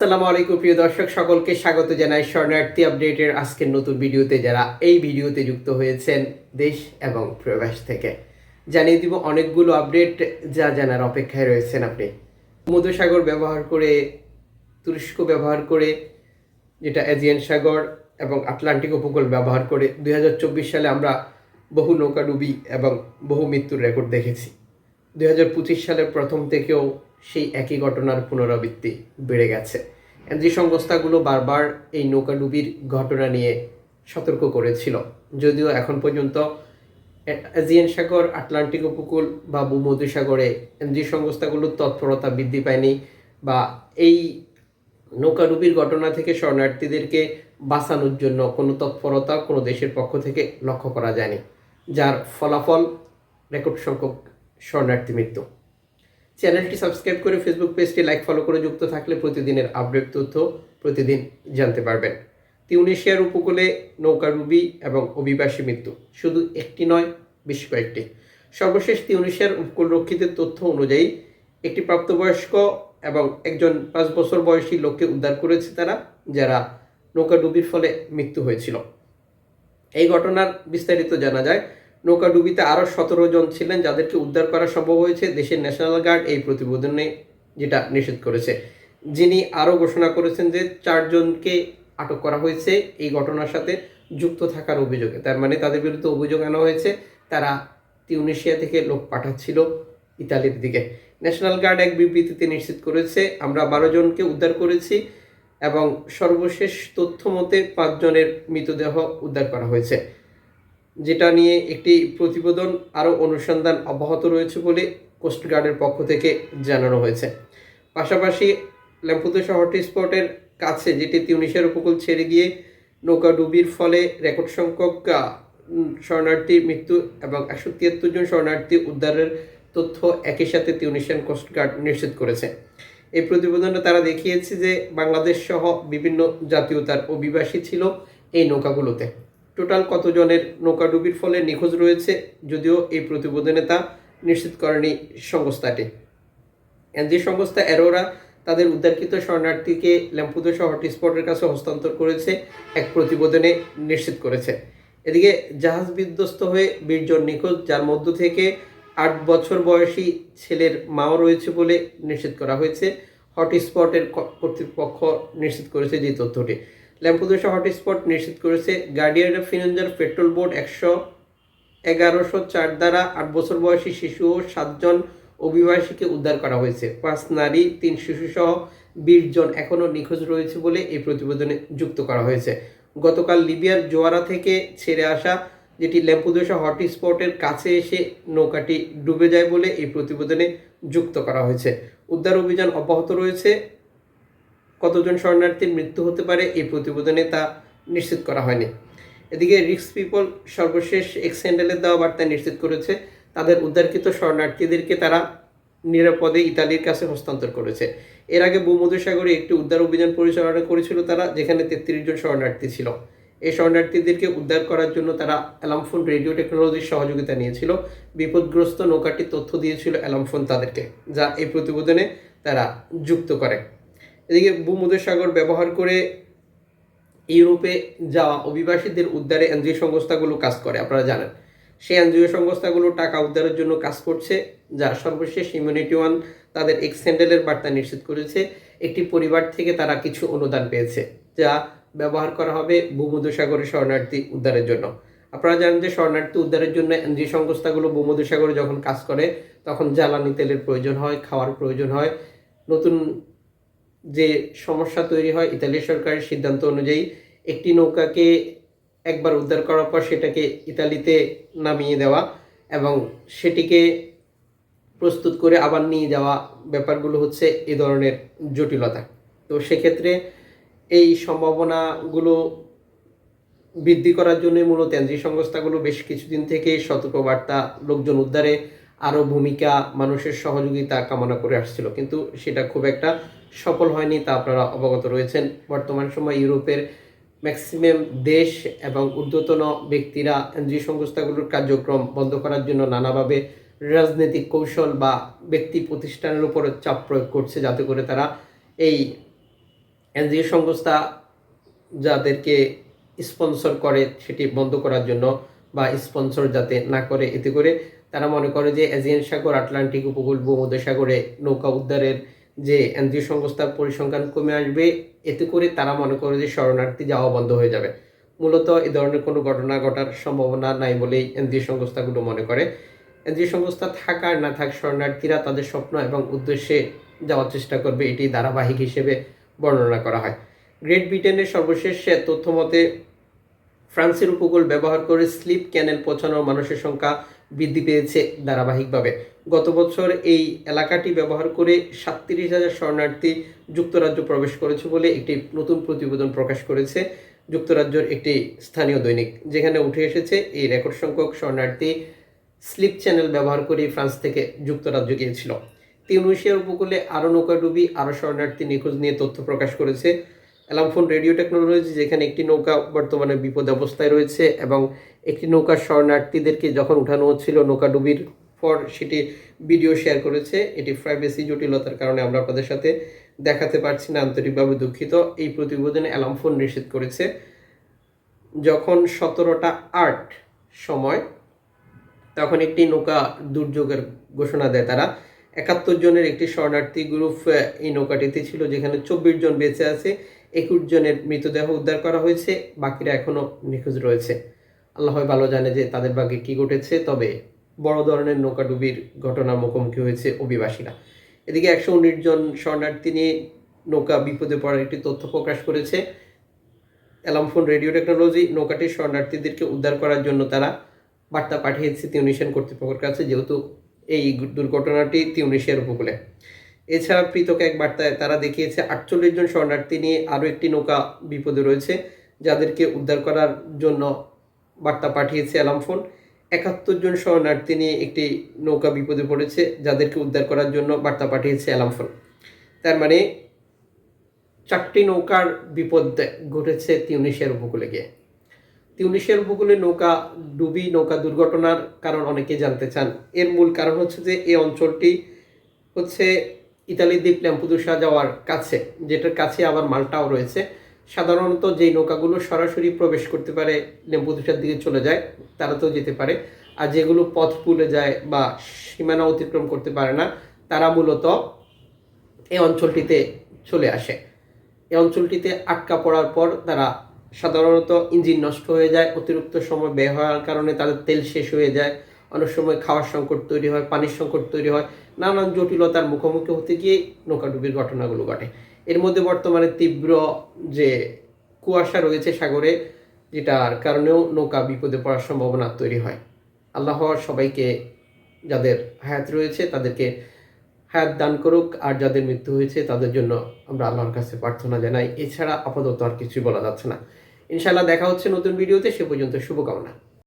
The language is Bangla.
আসসালামু আলাইকুম, প্রিয় দর্শক, সকলকে স্বাগত জানাই শরণার্থী আপডেটের আজকের নতুন ভিডিওতে যারা এই ভিডিওতে যুক্ত হয়েছেন দেশ এবং প্রবাস থেকে। জানিয়ে দিব অনেকগুলো আপডেট যা জানার অপেক্ষায় রয়েছেন আপনি। ভূমধ্যসাগর ব্যবহার করে, তুরস্ক ব্যবহার করে, যেটা এজিয়ান সাগর এবং আটলান্টিক উপকূল ব্যবহার করে, দুই হাজার চব্বিশ সালে আমরা বহু নৌকাডুবি এবং বহু মৃত্যুর রেকর্ড দেখেছি। দু হাজার পঁচিশ সালের প্রথম থেকেও সেই একই ঘটনার পুনরাবৃত্তি বেড়ে গেছে। এনজি সংস্থাগুলো বারবার এই নৌকাডুবির ঘটনা নিয়ে সতর্ক করেছিল। যদিও এখন পর্যন্ত এজিয়ান সাগর, আটলান্টিক উপকূল বা ভূমধ্যসাগরে এনজি সংস্থাগুলোর তৎপরতা বৃদ্ধি পায়নি বা এই নৌকাডুবির ঘটনা থেকে শরণার্থীদেরকে বাঁচানোর জন্য কোনো তৎপরতা কোনো দেশের পক্ষ থেকে লক্ষ্য করা যায়নি, যার ফলাফল রেকর্ড সংখ্যক শরণার্থী মৃত্যু। চ্যানেলটি সাবস্ক্রাইব করে ফেসবুক পেজটি লাইক ফলো করে যুক্ত থাকলে প্রতিদিনের আপডেট তথ্য প্রতিদিন জানতে পারবেন। তিউনেশিয়ার উপকূলে নৌকাডুবি এবং অভিবাসী মৃত্যু। শুধু একটি নয়, বেশ কয়েকটি। সর্বশেষ তিউনেশিয়ার উপকূল উপকূলরক্ষীদের তথ্য অনুযায়ী, একটি প্রাপ্তবয়স্ক এবং একজন পাঁচ বছর বয়সী লোককে উদ্ধার করেছে তারা, যারা নৌকাডুবির ফলে মৃত্যু হয়েছিল। এই ঘটনার বিস্তারিত জানা যায় নৌকাডুবিতে আরও সতেরো জন ছিলেন যাদেরকে উদ্ধার করা সম্ভব হয়েছে। দেশের ন্যাশনাল গার্ড এই প্রতিবেদনে যেটা নিষেধ করেছে। যিনি আরও ঘোষণা করেছেন যে চারজনকে আটক করা হয়েছে এই ঘটনার সাথে যুক্ত থাকার অভিযোগে। তার মানে তাদের বিরুদ্ধে অভিযোগ আনা হয়েছে। তারা তিউনেশিয়া থেকে লোক পাঠাচ্ছিল ইতালির দিকে। ন্যাশনাল গার্ড এক বিবৃতিতে নিশ্চিত করেছে, আমরা বারো জনকে উদ্ধার করেছি এবং সর্বশেষ তথ্য মতে পাঁচজনের মৃতদেহ উদ্ধার করা হয়েছে। যেটা নিয়ে একটি প্রতিবেদন আরও অনুসন্ধান অব্যাহত রয়েছে বলে কোস্টগার্ডের পক্ষ থেকে জানানো হয়েছে। পাশাপাশি ল্যাম্পুতো শহরটি স্পটের কাছে, যেটি তিউনিশিয়ার উপকূল ছেড়ে গিয়ে নৌকা ডুবির ফলে রেকর্ড সংখ্যক শরণার্থীর মৃত্যু এবং একশো তিয়াত্তর জন শরণার্থী উদ্ধারের তথ্য একই সাথে তিউনিশিয়ান কোস্টগার্ড নিশ্চিত করেছে। এই প্রতিবেদনে তারা দেখিয়েছে যে বাংলাদেশ সহ বিভিন্ন জাতীয়তার অভিবাসী ছিল এই নৌকাগুলোতে। টোটাল কতজনের নৌকাডুবির ফলে নিখোঁজ রয়েছে যদিও এই প্রতিবেদনে তা নিশ্চিত করেনি সংস্থাটি। এনজি সংস্থা অ্যারোরা তাদের উদ্ধারকৃত শরণার্থীকে ল্যাম্পুদো শহরটি স্পটের কাছে হস্তান্তর করেছে, এক প্রতিবেদনে নিশ্চিত করেছে। এদিকে জাহাজ বিধ্বস্ত হয়ে বিশ জন নিখোঁজ, যার মধ্য থেকে আট বছর বয়সী ছেলের মাও রয়েছে বলে নিশ্চিত করা হয়েছে। হটস্পটের কর্তৃপক্ষ নিশ্চিত করেছে যে তথ্যটি। ল্যাম্পুদোসা হটস্পট নিশ্চিত করেছে। গার্ডিয়ান অফ পেট্রোল বোর্ড একশো এগারোশো চার দ্বারা আট বছর বয়সী শিশু ও সাতজন অভিবাসীকে উদ্ধার করা হয়েছে। পাঁচ নারী, তিন শিশু সহ বিশ জন এখনও নিখোঁজ রয়েছে বলে এই প্রতিবেদনে যুক্ত করা হয়েছে। গতকাল লিবিয়ার জোয়ারা থেকে ছেড়ে আসা যেটি ল্যাম্পুদোসা হটস্পটের কাছে এসে নৌকাটি ডুবে যায় বলে এই প্রতিবেদনে যুক্ত করা হয়েছে। উদ্ধার অভিযান অব্যাহত রয়েছে। কতজন শরণার্থীর মৃত্যু হতে পারে এই প্রতিবেদনে তা নিশ্চিত করা হয়নি। এদিকে রিক্স পিপল সর্বশেষ এক্স দেওয়া বার্তায় নিশ্চিত করেছে, তাদের উদ্ধারকৃত শরণার্থীদেরকে তারা নিরাপদে ইতালির কাছে হস্তান্তর করেছে। এর আগে ভূমধ্যসাগরে একটি উদ্ধার অভিযান পরিচালনা করেছিল তারা, যেখানে তেত্রিশ জন শরণার্থী ছিল। এই শরণার্থীদেরকে উদ্ধার করার জন্য তারা অ্যালামফোন রেডিও টেকনোলজির সহযোগিতা নিয়েছিল। বিপদগ্রস্ত নৌকাটি তথ্য দিয়েছিল অ্যালামফোন তাদেরকে, যা এই প্রতিবেদনে তারা যুক্ত করে। এদিকে ভূমধ্যসাগর ব্যবহার করে ইউরোপে যাওয়া অভিবাসীদের উদ্ধারে এনজিও সংস্থাগুলো কাজ করে, আপনারা জানেন। সেই এনজিও সংস্থাগুলো টাকা উদ্ধারের জন্য কাজ করছে, যা সর্বশেষ ইমিউনিটি ওয়ান তাদের এক্স হ্যান্ডেলের বার্তা নিশ্চিত করেছে। একটি পরিবার থেকে তারা কিছু অনুদান পেয়েছে, যা ব্যবহার করা হবে ভূমধ্যসাগরের শরণার্থী উদ্ধারের জন্য। আপনারা জানেন যে শরণার্থী উদ্ধারের জন্য এনজিও সংস্থাগুলো ভূমধ্যসাগরে যখন কাজ করে, তখন জ্বালানি তেলের প্রয়োজন হয়, খাওয়ার প্রয়োজন হয়, নতুন যে সমস্যা তৈরি হয় ইতালি সরকারের সিদ্ধান্ত অনুযায়ী একটি নৌকাকে একবার উদ্ধার করার পর সেটাকে ইতালিতে নামিয়ে দেওয়া এবং সেটিকে প্রস্তুত করে আবার নিয়ে যাওয়া ব্যাপারগুলো হচ্ছে এ ধরনের জটিলতা। তো সেক্ষেত্রে এই সম্ভাবনাগুলো বৃদ্ধি করার জন্য মূলত এনজি সংস্থাগুলো বেশ কিছুদিন থেকে সতর্কবার্তা, লোকজন উদ্ধারে আরও ভূমিকা, মানুষের সহযোগিতা কামনা করে আসছিল। কিন্তু সেটা খুব একটা সফল হয়নি, তা আপনারা অবগত রয়েছেন। বর্তমান সময় ইউরোপের ম্যাক্সিমাম দেশ এবং ঊর্ধ্বতন ব্যক্তিরা এনজিও সংস্থাগুলোর কার্যক্রম বন্ধ করার জন্য নানাভাবে রাজনৈতিক কৌশল বা ব্যক্তি প্রতিষ্ঠানের উপর চাপ প্রয়োগ করছে, যাতে করে তারা এই এনজিও সংস্থা যাদেরকে স্পন্সর করে সেটি বন্ধ করার জন্য বা স্পন্সর যাতে না করে, এতে করে তারা মনে করে যে এজিয়ান সাগর, আটলান্টিক উপকূল, ভূমধ্যসাগরে নৌকা উদ্ধারের যে এনজিও সংস্থার পরিসংখ্যান কমে আসবে, এতে করে তারা মনে করে যে শরণার্থী যাওয়া বন্ধ হয়ে যাবে। মূলত এ ধরনের কোনো ঘটনা ঘটার সম্ভাবনা নাই বলেই এনজিও সংস্থাগুলো মনে করে। এনজিও সংস্থা থাক না থাক শরণার্থীরা তাদের স্বপ্ন এবং উদ্দেশ্যে যাওয়ার চেষ্টা করবে, এটি ধারাবাহিক হিসেবে বর্ণনা করা হয়। গ্রেট ব্রিটেনের সর্বশেষ তথ্য মতে ফ্রান্সের উপকূল ব্যবহার করে স্লিপ ক্যানেল পৌঁছানোর মানুষের সংখ্যা বৃদ্ধি পেয়েছে ধারাবাহিকভাবে। গত বছর এই এলাকাটি ব্যবহার করে সাতত্রিশ হাজার শরণার্থী যুক্তরাজ্য প্রবেশ করেছে বলে একটি নতুন প্রতিবেদন প্রকাশ করেছে। যুক্তরাজ্যের একটি স্থানীয় দৈনিক, যেখানে উঠে এসেছে, এই রেকর্ড সংখ্যক শরণার্থী স্লিপ চ্যানেল ব্যবহার করে ফ্রান্স থেকে যুক্তরাজ্য গিয়েছিল। তিউনিশিয়ার উপকূলে আরও নৌকাডুবি, আরও শরণার্থী নিখোঁজ নিয়ে তথ্য প্রকাশ করেছে। অ্যালামফোন রেডিও টেকনোলজি যেখানে একটি নৌকা বর্তমানে বিপদ অবস্থায় রয়েছে এবং একটি নৌকার শরণার্থীদেরকে যখন উঠানো হচ্ছিল নৌকাডুবির পর সেটি ভিডিও শেয়ার করেছে। এটি প্রাইভেসি জটিলতার কারণে আমরা আপনাদের সাথে দেখাতে পারছি না, আন্তরিকভাবে দুঃখিত। এই প্রতিবেদনে অ্যালামফোন নিষেধ করেছে। যখন সতেরোটা আট সময় তখন একটি নৌকা দুর্যোগের ঘোষণা দেয় তারা। একাত্তর জনের একটি শরণার্থী গ্রুপ এই নৌকাটিতে ছিল যেখানে চব্বিশ জন বেঁচে আছে। একুশ জনের মৃতদেহ উদ্ধার করা হয়েছে, বাকিরা এখনও নিখোঁজ রয়েছে। আল্লাহ ভালো জানে যে তাদের ভাগ্যে কি ঘটেছে, তবে বড় ধরনের নৌকাডুবির ঘটনার মুখোমুখি হয়েছে অভিবাসীরা। এদিকে একশো উনিশ জন শরণার্থী নিয়ে নৌকা বিপদে পড়ার একটি তথ্য প্রকাশ করেছে অ্যালামফোন রেডিও টেকনোলজি। নৌকাটির শরণার্থীদেরকে উদ্ধার করার জন্য তারা বার্তা পাঠিয়েছে তিউনিশিয়ান কর্তৃপক্ষের কাছে, যেহেতু এই দুর্ঘটনাটি তিউনিশিয়ার উপকূলে। এছাড়া পৃথক এক বার্তায় তারা দেখিয়েছে, আটচল্লিশ জন শরণার্থী নিয়ে আরও একটি নৌকা বিপদে রয়েছে, যাদেরকে উদ্ধার করার জন্য বার্তা পাঠিয়েছে অ্যালামফোন একাত্তর জন শরণার্থী নিয়ে একটি নৌকা বিপদে পড়েছে, যাদেরকে উদ্ধার করার জন্য বার্তা পাঠিয়েছে অ্যালামফোন তার মানে চারটি নৌকার বিপদ ঘটেছে তিউনিশিয়ার উপকূলে গিয়ে। তিউনিশিয়ার উপকূলে নৌকা ডুবি, নৌকা দুর্ঘটনার কারণ অনেকে জানতে চান। এর মূল কারণ হচ্ছে যে এই অঞ্চলটি হচ্ছে ইতালি দ্বীপ ল্যাম্পুদুসা যাওয়ার কাছে, যেটার কাছে আবার মালটাও রয়েছে। সাধারণত যেই নৌকাগুলো সরাসরি প্রবেশ করতে পারে লেম্পুদুসার দিকে চলে যায় তারা তো যেতে পারে। আর যেগুলো পথ ভুলে যায় বা সীমানা অতিক্রম করতে পারে না, তারা মূলত এই অঞ্চলটিতে চলে আসে। এই অঞ্চলটিতে আটকা পড়ার পর তারা সাধারণত ইঞ্জিন নষ্ট হয়ে যায়, অতিরিক্ত সময় ব্যয় হওয়ার কারণে তাদের তেল শেষ হয়ে যায়, অনেক সময় খাওয়ার সংকট তৈরি হয়, পানির সংকট তৈরি হয় নানান জটিলতার মুখোমুখি হতে গিয়ে নৌকাডুবির ঘটনাগুলো ঘটে। এর মধ্যে বর্তমানে তীব্র যে কুয়াশা রয়েছে সাগরে, যেটার কারণেও নৌকা বিপদে পড়ার সম্ভাবনা তৈরি হয়। আল্লাহ সবাইকে যাদের হায়াত রয়েছে তাদেরকে হায়াত দান করুক, আর যাদের মৃত্যু হয়েছে তাদের জন্য আমরা আল্লাহর কাছে প্রার্থনা জানাই। এছাড়া আপাতত আর কিছুই বলা যাচ্ছে না। ইনশাল্লাহ দেখা হচ্ছে নতুন ভিডিওতে। সে পর্যন্ত শুভকামনা।